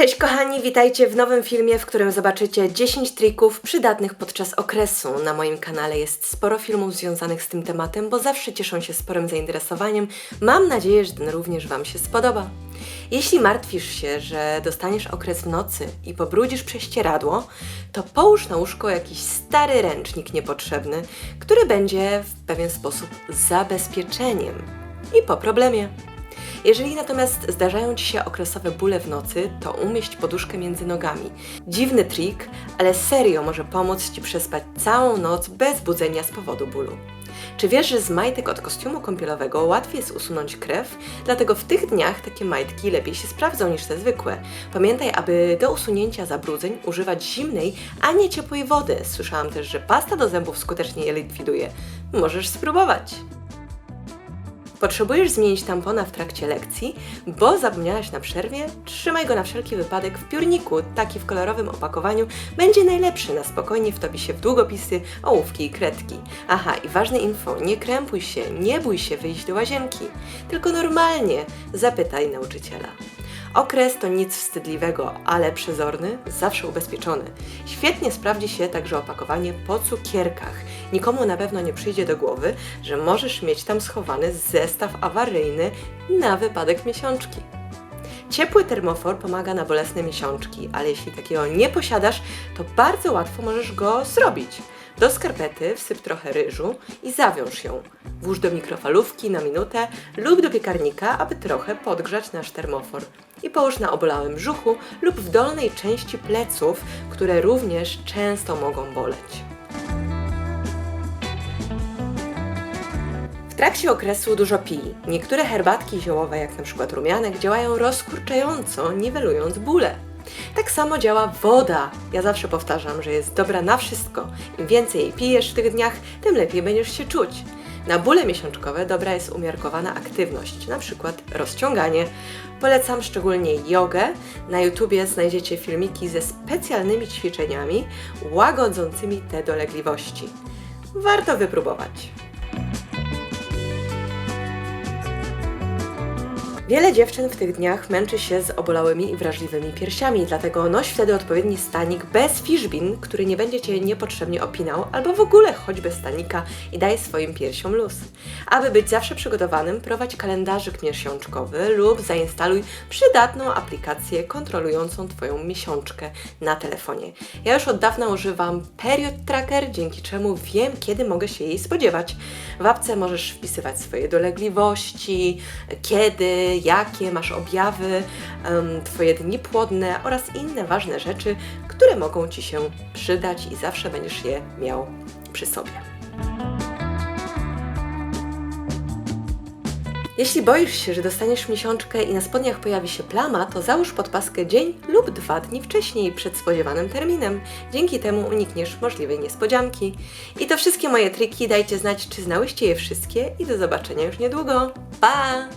Cześć kochani, witajcie w nowym filmie, w którym zobaczycie 10 trików przydatnych podczas okresu. Na moim kanale jest sporo filmów związanych z tym tematem, bo zawsze cieszą się sporym zainteresowaniem. Mam nadzieję, że ten również Wam się spodoba. Jeśli martwisz się, że dostaniesz okres w nocy i pobrudzisz prześcieradło, to połóż na łóżko jakiś stary ręcznik niepotrzebny, który będzie w pewien sposób zabezpieczeniem. I po problemie. Jeżeli natomiast zdarzają Ci się okresowe bóle w nocy, to umieść poduszkę między nogami. Dziwny trik, ale serio może pomóc Ci przespać całą noc bez budzenia z powodu bólu. Czy wiesz, że z majtek od kostiumu kąpielowego łatwiej jest usunąć krew? Dlatego w tych dniach takie majtki lepiej się sprawdzą niż te zwykłe. Pamiętaj, aby do usunięcia zabrudzeń używać zimnej, a nie ciepłej wody. Słyszałam też, że pasta do zębów skutecznie je likwiduje. Możesz spróbować. Potrzebujesz zmienić tampona w trakcie lekcji, bo zapomniałaś na przerwie? Trzymaj go na wszelki wypadek w piórniku, taki w kolorowym opakowaniu będzie najlepszy, na spokojnie wtopi się w długopisy, ołówki i kredki. Aha, i ważne info, nie krępuj się, nie bój się wyjść do łazienki, tylko normalnie zapytaj nauczyciela. Okres to nic wstydliwego, ale przezorny, zawsze ubezpieczony. Świetnie sprawdzi się także opakowanie po cukierkach. Nikomu na pewno nie przyjdzie do głowy, że możesz mieć tam schowany zestaw awaryjny na wypadek miesiączki. Ciepły termofor pomaga na bolesne miesiączki, ale jeśli takiego nie posiadasz, to bardzo łatwo możesz go zrobić. Do skarpety wsyp trochę ryżu i zawiąż ją. Włóż do mikrofalówki na minutę lub do piekarnika, aby trochę podgrzać nasz termofor. I połóż na obolałym brzuchu lub w dolnej części pleców, które również często mogą boleć. W trakcie okresu dużo pij. Niektóre herbatki ziołowe, jak przykład rumianek, działają rozkurczająco, niwelując bóle. Tak samo działa woda. Ja zawsze powtarzam, że jest dobra na wszystko. Im więcej jej pijesz w tych dniach, tym lepiej będziesz się czuć. Na bóle miesiączkowe dobra jest umiarkowana aktywność, na przykład rozciąganie. Polecam szczególnie jogę. Na YouTubie znajdziecie filmiki ze specjalnymi ćwiczeniami łagodzącymi te dolegliwości. Warto wypróbować. Wiele dziewczyn w tych dniach męczy się z obolałymi i wrażliwymi piersiami, dlatego noś wtedy odpowiedni stanik bez fishbin, który nie będzie Cię niepotrzebnie opinał, albo w ogóle chodź bez stanika i daj swoim piersiom luz. Aby być zawsze przygotowanym, prowadź kalendarzyk miesiączkowy lub zainstaluj przydatną aplikację kontrolującą Twoją miesiączkę na telefonie. Ja już od dawna używam Period Tracker, dzięki czemu wiem, kiedy mogę się jej spodziewać. W apce możesz wpisywać swoje dolegliwości, kiedy, jakie masz objawy, Twoje dni płodne oraz inne ważne rzeczy, które mogą Ci się przydać i zawsze będziesz je miał przy sobie. Jeśli boisz się, że dostaniesz miesiączkę i na spodniach pojawi się plama, to załóż podpaskę dzień lub dwa dni wcześniej przed spodziewanym terminem. Dzięki temu unikniesz możliwej niespodzianki. I to wszystkie moje triki. Dajcie znać, czy znałyście je wszystkie i do zobaczenia już niedługo. Pa!